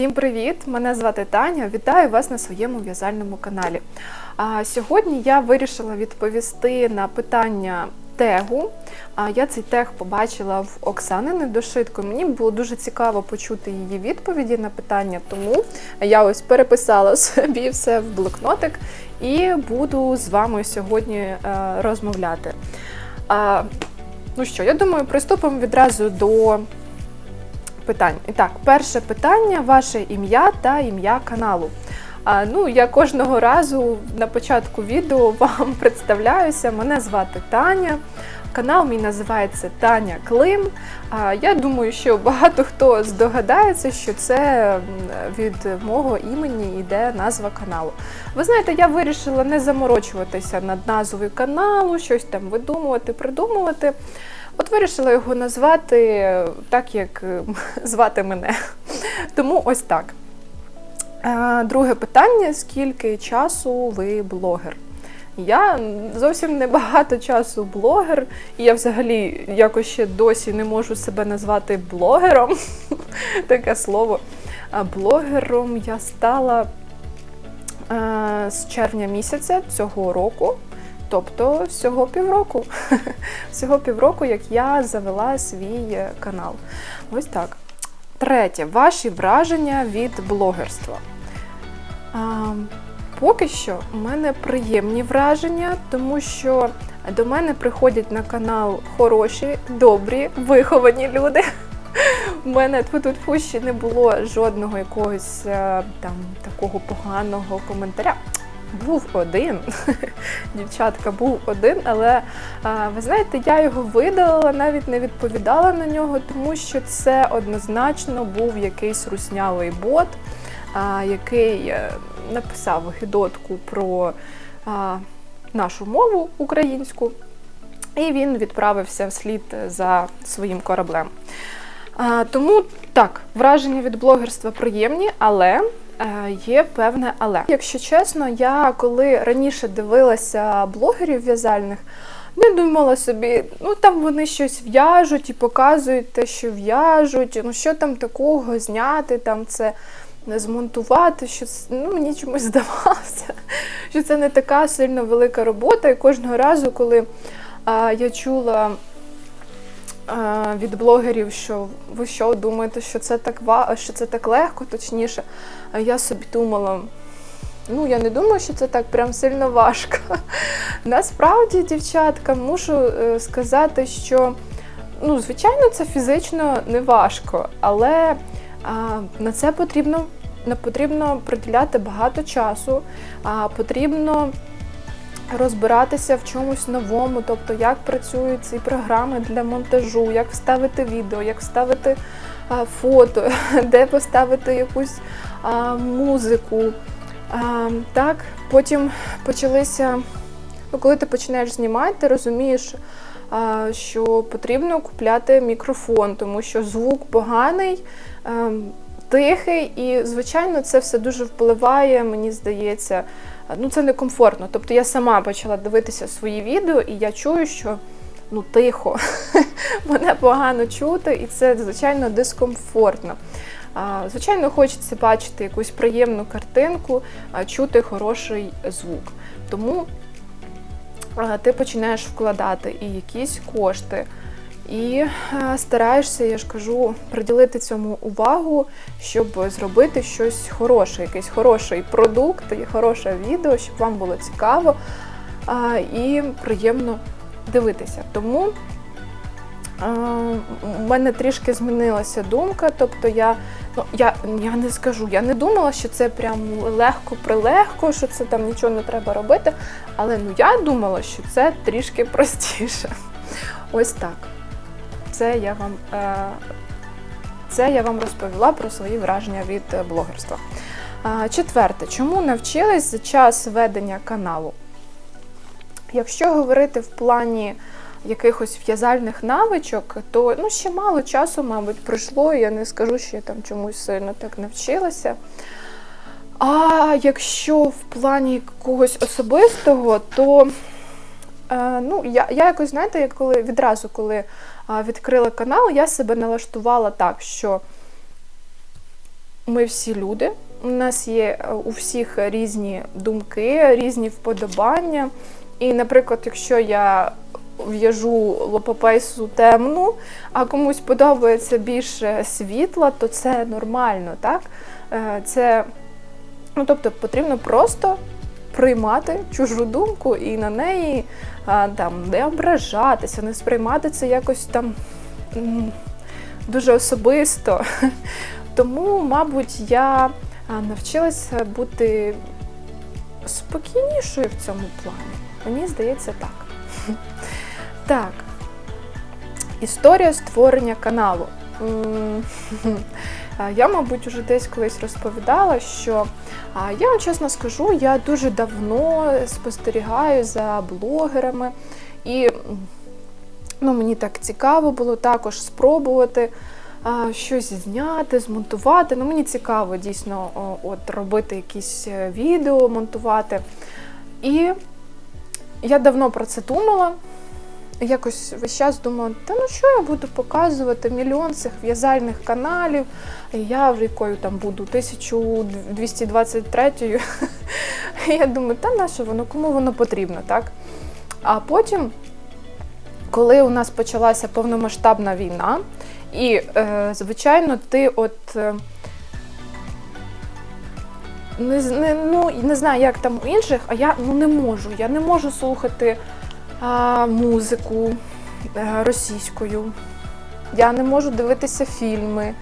Всім привіт! Мене звати Таня. Вітаю вас на своєму в'язальному каналі. А сьогодні я вирішила відповісти на питання тегу. А я цей тег побачила в Оксани Недошитко. Мені було дуже цікаво почути її відповіді на питання, тому я ось переписала собі все в блокнотик і буду з вами сьогодні е, розмовляти. А, ну що, я думаю, приступимо відразу до питань. І так, перше питання: ваше ім'я та ім'я каналу. А, ну, я кожного разу на початку відео вам представляюся. Мене звати Таня. Канал мій називається Таня Клим. А, я думаю, що багато хто здогадається, що це від мого імені йде назва каналу. Ви знаєте, я вирішила не заморочуватися над назвою каналу, щось там видумувати, придумувати. От вирішила його назвати так, як е, звати мене. Тому ось так. Е, Друге питання: скільки часу ви блогер? Я зовсім не багато часу блогер, і я взагалі якось ще досі не можу себе назвати блогером. Таке слово. А блогером я стала е, з червня місяця цього року. Тобто всього півроку. всього півроку, як я завела свій е, канал. Ось так. Третє. Ваші враження від блогерства. А, поки що у мене приємні враження, тому що до мене приходять на канал хороші, добрі, виховані люди. У мене тут фу ще не було жодного якогось е, там такого поганого коментаря. Був один, дівчатка, був один, але ви знаєте, я його видалила, навіть не відповідала на нього, тому що це однозначно був якийсь руснявий бот, який е, написав гідотку про нашу мову українську, і він відправився вслід за своїм кораблем. Тому так, враження від блогерства приємні, але Е, Є певне але. Якщо чесно, я коли раніше дивилася блогерів в'язальних, не думала собі, ну там вони щось в'яжуть і показують те, що в'яжуть, ну що там такого зняти, там це змонтувати, що ну, мені чомусь здавалося, що це не така сильно велика робота. І кожного разу, коли а, я чула від блогерів, що ви що думаєте, що це так що це так легко, точніше. А я собі думала, ну я не думаю, що це так прям сильно важко. Насправді, дівчатка, мушу е, сказати, що ну, звичайно, це фізично не важко, але а, на це потрібно не потрібно приділяти багато часу, а потрібно розбиратися в чомусь новому, тобто як працюють ці програми для монтажу, як вставити відео, як вставити фото, де поставити якусь музику. Так, Потім почалися, ну, коли ти починаєш знімати, ти розумієш, що потрібно купляти мікрофон, тому що звук поганий. А, Тихий, і, звичайно, це все дуже впливає, мені здається, ну це некомфортно. Тобто я сама почала дивитися свої відео, і я чую, що ну тихо, мене погано чути, і це, звичайно, дискомфортно. Звичайно, хочеться бачити якусь приємну картинку, чути хороший звук. Тому ти починаєш вкладати і якісь кошти. І е, стараєшся, я ж кажу, приділити цьому увагу, щоб зробити щось хороше, якийсь хороший продукт, хороше відео, щоб вам було цікаво і приємно дивитися. Тому у мене трішки змінилася думка, тобто я ну, я, я не скажу, я не думала, що це прям легко-прилегко, що це там нічого не треба робити. Але ну я думала, що це трішки простіше. Ось так це я вам е, це я вам розповіла про свої враження від е, блогерства. Четверте, чому навчились за час ведення каналу? Якщо говорити в плані якихось в'язальних навичок, то ну, ще мало часу, мабуть, пройшло, і я не скажу, що я там чомусь сильно так навчилася. А якщо в плані когось особистого, то е, ну, я я якось, знаєте, коли відразу, коли відкрила канал, я себе налаштувала так, що ми всі люди. У нас є е, у всіх різні думки, різні вподобання. І, наприклад, якщо я в'яжу лопопейсу темну, а комусь подобається більше світла, то це нормально, так? Е, Це, ну, тобто, потрібно просто приймати чужу думку і на неї там, не ображатися, не сприймати це якось там дуже особисто. Тому, мабуть, я навчилася бути спокійнішою в цьому плані. Мені здається, так. Так. Історія створення каналу. А, Я, мабуть, уже десь колись розповідала, що я вам чесно скажу, я дуже давно спостерігаю за блогерами, і ну, мені так цікаво було також спробувати щось зняти, змонтувати. Ну, мені цікаво дійсно от, робити якісь е, відео, монтувати. І я давно про це думала. Якось весь час думала, та ну що я буду показувати мільйон цих в'язальних каналів, я якою там буду 1223-ю. Я думаю, та на що воно, кому воно потрібно, так? А потім, коли у нас почалася повномасштабна війна, і, е, звичайно, ти от. е, не, не, ну, не знаю, як там у інших, а я ну, не можу. Я не можу слухати а, музику е, російською. Я не можу дивитися фільми.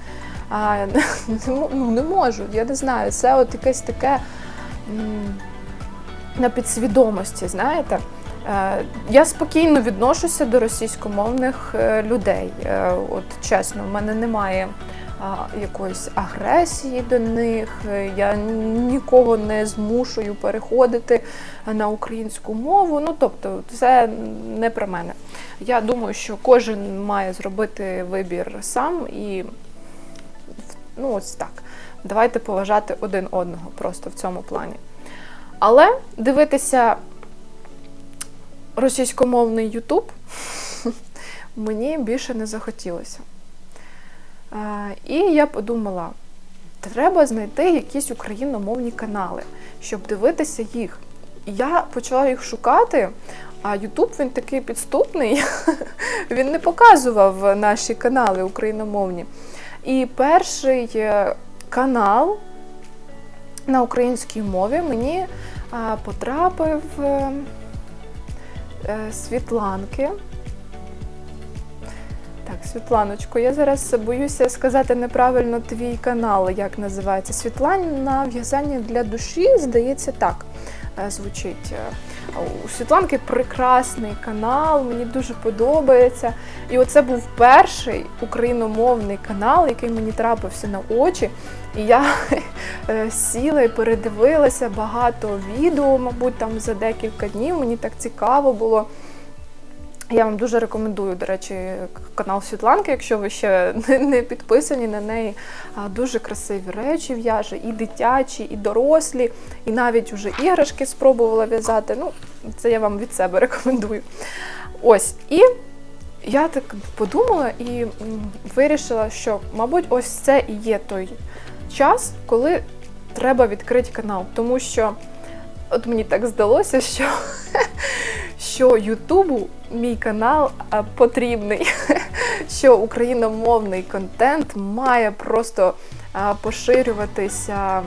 А, ну, не можу, я не знаю. Це от якесь таке на підсвідомості, знаєте. Е, Я спокійно відношуся до російськомовних е, людей. От чесно, в мене немає якоїсь агресії до них. Я нікого не змушую переходити на українську мову. Ну тобто, це не про мене. Я думаю, що кожен має зробити вибір сам і ну ось так. Давайте поважати один одного просто в цьому плані. Але дивитися російськомовний Ютуб мені більше не захотілося. Е, І я подумала, треба знайти якісь україномовні канали, щоб дивитися їх. Я почала їх шукати, а Ютуб він такий підступний, він не показував наші канали україномовні. І перший е, канал на українській мові мені потрапив е, е, Світланки. Так, Світланочко, я зараз боюся сказати неправильно твій канал, як називається. Світлана в'язання для душі, здається, так е, звучить. Е, У Світланки прекрасний канал, мені дуже подобається. І оце був перший україномовний канал, який мені трапився на очі. І я е, сіла і передивилася багато відео, мабуть, там за декілька днів. Мені так цікаво було. Я вам дуже рекомендую, до речі, канал Світланки, якщо ви ще не- підписані на неї. Дуже красиві речі в'яже, і дитячі, і дорослі, і навіть уже іграшки спробувала в'язати. Ну, це я вам від себе рекомендую. Ось. І я так подумала і вирішила, що, мабуть, ось це і є той час, коли треба відкрити канал. Тому що от мені так здалося, що, що Ютубу мій канал потрібний, що україномовний контент має просто поширюватися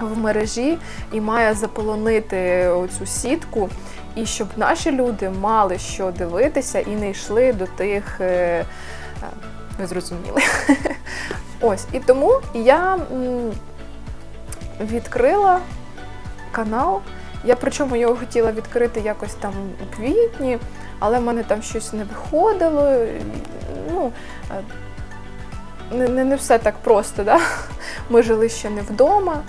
в мережі і має заполонити оцю сітку, і щоб наші люди мали що дивитися і не йшли до тих. е, е, Ви зрозуміли. Ось, і тому я відкрила канал. Я причому його хотіла відкрити якось там у квітні, але в мене там щось не виходило. Ну, е, не, не, все так просто, да? ми жили ще не вдома.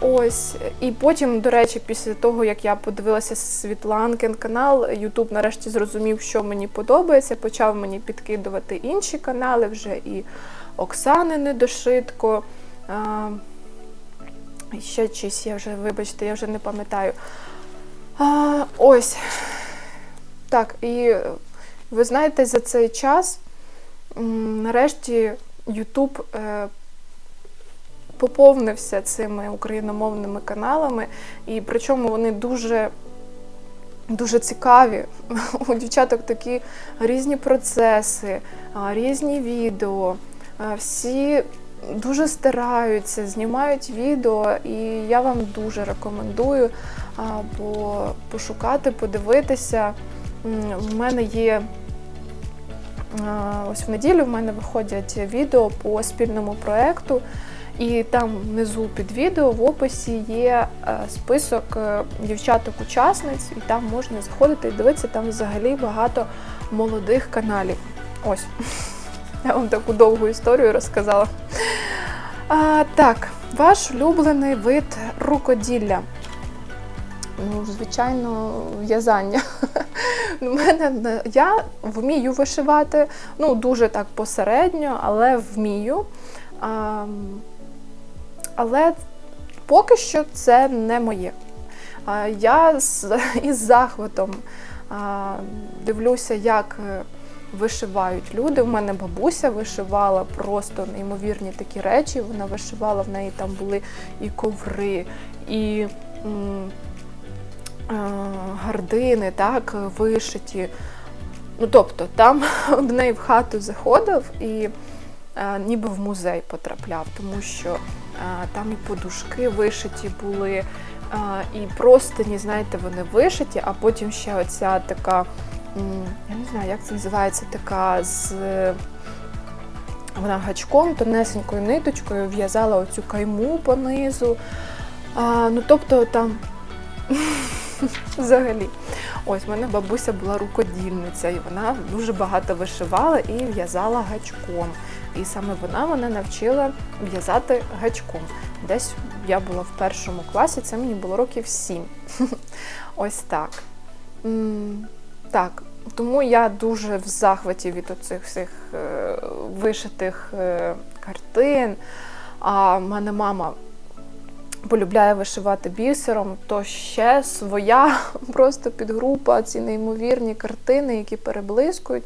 Ось. І потім, до речі, після того, як я подивилася Світланкин канал, Ютуб нарешті зрозумів, що мені подобається, почав мені підкидувати інші канали вже і Оксани Недошитко. А, ще чись, я вже, вибачте, я вже не пам'ятаю. А, ось. Так, і ви знаєте, за цей час нарешті Ютуб е, поповнився цими україномовними каналами, і причому вони дуже. Дуже цікаві. У дівчаток такі різні процеси, різні відео. Всі дуже стараються, знімають відео, і я вам дуже рекомендую а, по- пошукати, подивитися. В мене є ось в неділю в мене виходять відео по спільному проекту. І там внизу під відео в описі є е, список е, дівчаток-учасниць, і там можна заходити і дивитися, там взагалі багато молодих каналів. Ось, я вам таку довгу історію розказала. А, так, ваш улюблений вид рукоділля. Ну, звичайно, в'язання. У мене я вмію вишивати, ну дуже так посередньо, але вмію. А, але поки що це не моє. А, Я з, із захватом а, дивлюся, як е, вишивають люди. У мене бабуся вишивала просто неймовірні такі речі. Вона вишивала, в неї там були і коври, і м, гардини, так, вишиті. Ну, тобто, там до неї в хату заходив і а, ніби в музей потрапляв, тому що а, там і подушки вишиті були, і простині, знаєте, вони вишиті, а потім ще оця така, я не знаю, як це називається, така з. Вона гачком, тонесенькою ниточкою в'язала оцю кайму по низу. А, ну, тобто там взагалі. Ось в мене бабуся була рукодільниця, і вона дуже багато вишивала і в'язала гачком. І саме вона мене навчила в'язати гачком. Десь я була в першому класі, це мені було років сім. Ось так. Так, тому я дуже в захваті від оцих всіх е, вишитих е, картин. А в мене мама полюбляє вишивати бісером, то ще своя просто підгрупа, ці неймовірні картини, які переблискують.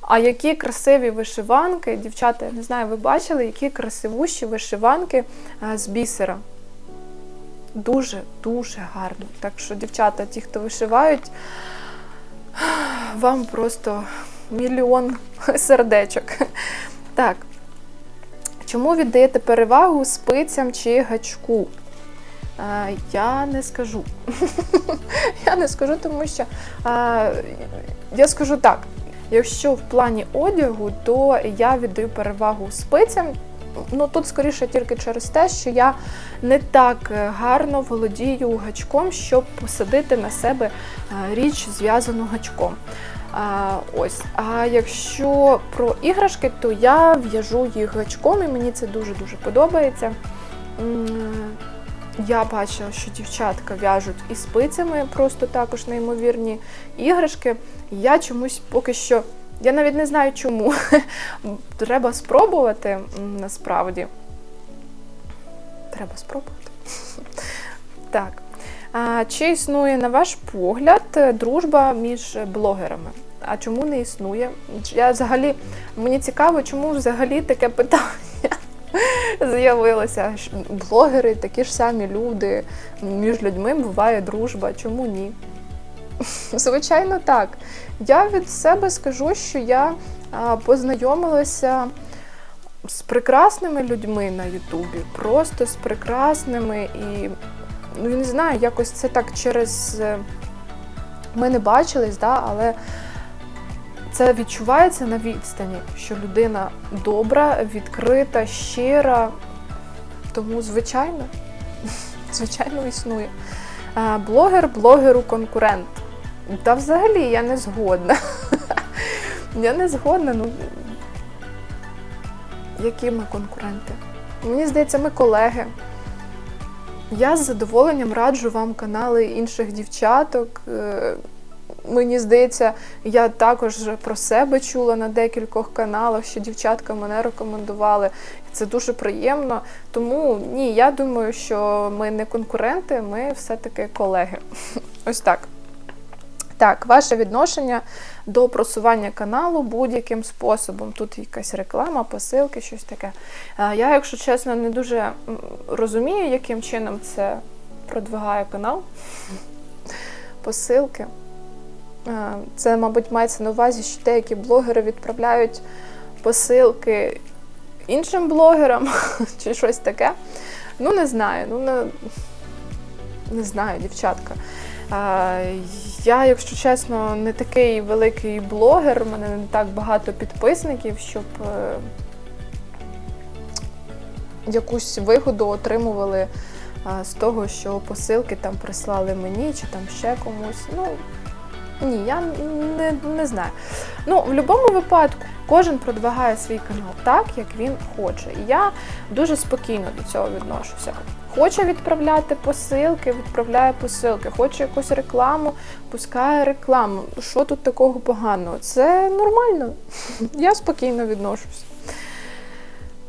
А які красиві вишиванки, дівчата, я не знаю, ви бачили, які красивущі вишиванки е, з бісера. Дуже, дуже гарно. Так що, дівчата, ті, хто вишивають, вам просто мільйон сердечок. Так. Чому віддаєте перевагу спицям чи гачку? Е, Я не скажу. Я не скажу, тому що е, я скажу так: якщо в плані одягу, то я віддаю перевагу спицям. Ну тут скоріше тільки через те, що я не так гарно володію гачком, щоб посадити на себе е, річ, зв'язану гачком. А, ось. А якщо про іграшки, то я в'яжу їх гачком, і мені це дуже-дуже подобається. Я бачила, що дівчатка в'яжуть і спицями, просто також неймовірні іграшки. Я чомусь поки що. Я навіть не знаю чому. Треба спробувати насправді. Треба спробувати. Так. Чи існує, на ваш погляд, дружба між блогерами? А чому не існує? Я взагалі мені цікаво, чому взагалі таке питання з'явилося. Блогери такі ж самі люди, між людьми буває дружба. Чому ні? Звичайно, так. Я від себе скажу, що я познайомилася з прекрасними людьми на Ютубі, просто з прекрасними і ну я не знаю, якось це так через е, ми не бачились, да, але це відчувається на відстані, що людина добра, відкрита, щира. Тому, звичайно, звичайно, існує. Блогер, блогеру конкурент. Та взагалі я не згодна. Я не згодна, ну які ми конкуренти? Мені здається, ми колеги. Я з задоволенням раджу вам канали інших дівчаток. Мені здається, я також про себе чула на декількох каналах, що дівчатка мене рекомендували. Це дуже приємно. Тому ні, я думаю, що ми не конкуренти, ми все-таки колеги. Ось так. Так, ваше відношення до просування каналу будь-яким способом. Тут якась реклама, посилки, щось таке. Е, Я, якщо чесно, не дуже розумію, яким чином це продвигає канал. Посилки. Е, Це, мабуть, мається на увазі, що деякі блогери відправляють посилки іншим блогерам чи щось таке. Ну, не знаю. Ну, не, не знаю, дівчатка. Е, Я, якщо чесно, не такий великий блогер, у мене не так багато підписників, щоб е, якусь вигоду отримували з того, що посилки там прислали мені чи там ще комусь. Ну, ні, я не, не знаю. Ну, в будь-якому випадку кожен продвигає свій канал так, як він хоче. І я дуже спокійно до цього відношуся. Хоче відправляти посилки, відправляє посилки. Хоче якусь рекламу, пускає рекламу. Що тут такого поганого? Це нормально. Я спокійно відношуся.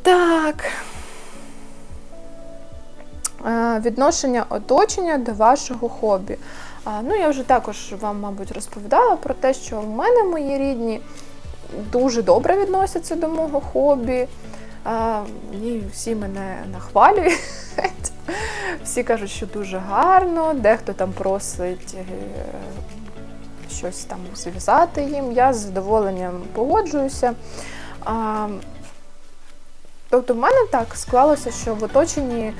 Так. Е, Відношення оточення до вашого хобі. Ну, я вже також вам, мабуть, розповідала про те, що в мене мої рідні дуже добре відносяться до мого хобі. І всі мене нахвалюють. Всі кажуть, що дуже гарно, дехто там просить е, щось там зв'язати їм. Я з задоволенням погоджуюся. Тобто, в мене так склалося, що в оточенні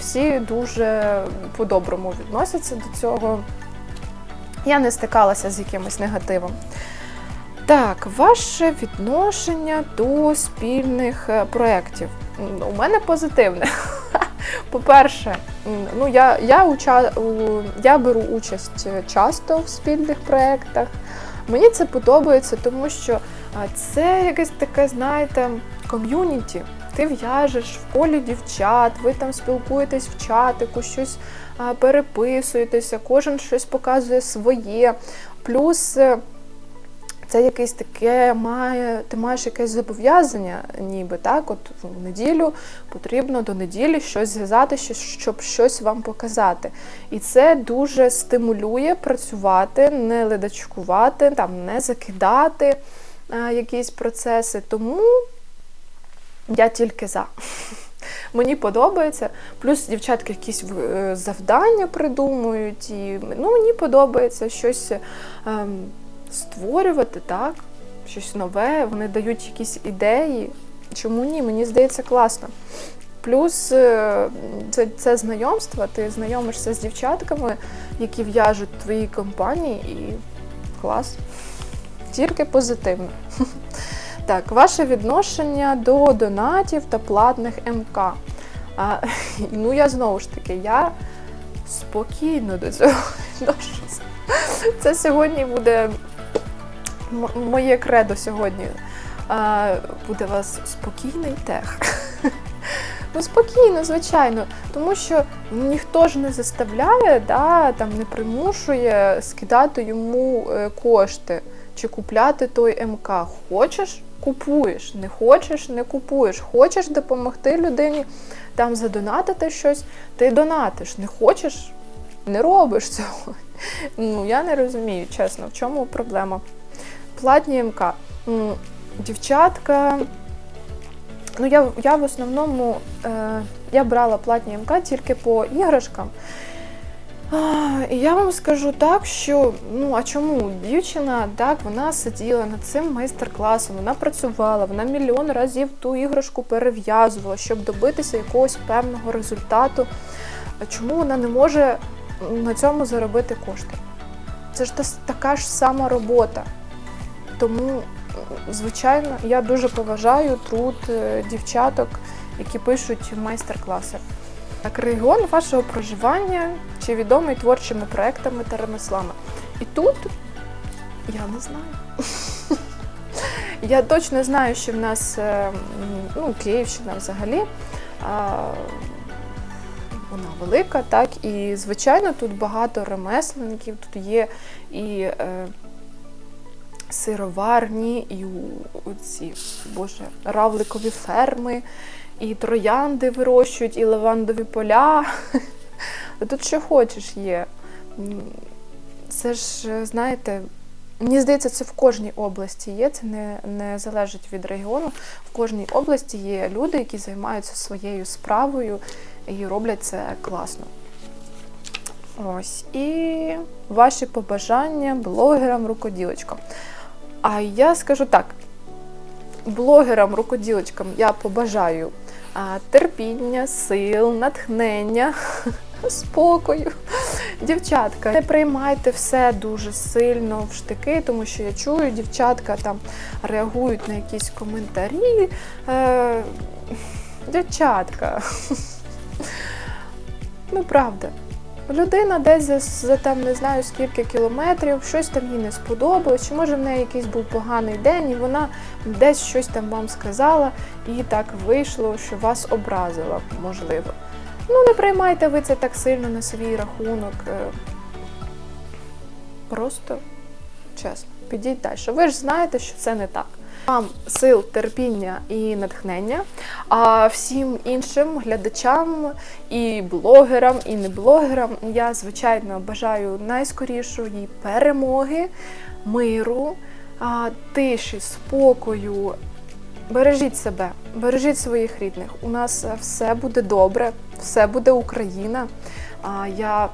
всі дуже по-доброму відносяться до цього. Я не стикалася з якимось негативом. Так, ваше відношення до спільних е, проєктів. У мене позитивне. По-перше, ну я, я, уча, я беру участь е, часто в спільних проєктах. Мені це подобається, тому що це якесь таке, знаєте, ком'юніті. Ти в'яжеш в колі дівчат, ви там спілкуєтесь в чатику, щось переписуєтеся, кожен щось показує своє. Плюс е, це якесь таке має, ти маєш якесь зобов'язання, ніби так. От в неділю потрібно до неділі щось зв'язати, щоб щось вам показати. І це дуже стимулює працювати, не ледачкувати, там не закидати якісь процеси. Тому я тільки за. Мені подобається. Плюс дівчатки якісь е, завдання придумують, і ну, мені подобається щось ем, створювати, так? Щось нове, вони дають якісь ідеї. Чому ні? Мені здається класно. Плюс е, це, це знайомство, ти знайомишся з дівчатками, які в'яжуть в твоїй компанії, і клас. Тільки позитивно. Так, ваше відношення до донатів та платних МК. А, ну, я знову ж таки, я спокійно до цього відношуся. Це сьогодні буде моє кредо сьогодні. А, буде у вас спокійний тех. Ну, спокійно, звичайно, тому що ніхто ж не заставляє, да, там, не примушує скидати йому е, кошти чи купляти той МК. Хочеш купуєш, не хочеш, не купуєш. Хочеш допомогти людині там задонатити щось, ти донатиш. Не хочеш, не робиш цього. Ну, я не розумію, чесно, в чому проблема. Платні МК. Дівчатка. Ну, я, я в основному е, я брала платні МК тільки по іграшкам. Я вам скажу так, що ну а чому дівчина так вона сиділа над цим майстер-класом, вона працювала, вона мільйон разів ту іграшку перев'язувала, щоб добитися якогось певного результату. Чому вона не може на цьому заробити кошти? Це ж та, така ж сама робота. Тому, звичайно, я дуже поважаю труд е, дівчаток, які пишуть майстер-класи. Так, регіон вашого проживання чи відомий творчими проектами та ремеслами. І тут я не знаю. Я точно знаю, що в нас е, ну, Київщина взагалі. Вона велика, так, і звичайно тут багато ремесленників, тут є і е, сироварні, і ці, боже, равликові ферми, і троянди вирощують, і лавандові поля. Тут що хочеш є. Це ж, е, знаєте, мені здається, це в кожній області є, це не, не залежить від регіону. В кожній області є люди, які займаються своєю справою і роблять це класно. Ось. І ваші побажання блогерам-рукоділочкам. А я скажу так: блогерам, рукоділочкам я побажаю терпіння, сил, натхнення, спокою. Дівчатка, не приймайте все дуже сильно в штики, тому що я чую, дівчатка там реагують на якісь коментарі. Е, дівчатка. Ну, правда. Людина десь за, за там не знаю скільки кілометрів, щось там їй не сподобалось, чи може в неї якийсь був поганий день, і вона десь щось там вам сказала, і так вийшло, що вас образила, можливо. Ну, не приймайте ви це так сильно на свій рахунок. е, Просто чесно, підіть далі. Ви ж знаєте, що це не так. Вам сил, терпіння і натхнення. А всім іншим глядачам і блогерам, і не блогерам я звичайно бажаю найскорішої перемоги, миру, тиші, спокою. Бережіть себе, бережіть своїх рідних. У нас все буде добре, все буде Україна. Я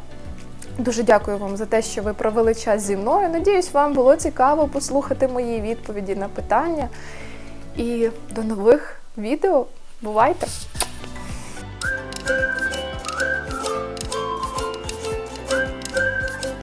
Дуже дякую вам за те, що ви провели час зі мною. Надіюсь, вам було цікаво послухати мої відповіді на питання. І до нових відео. Бувайте!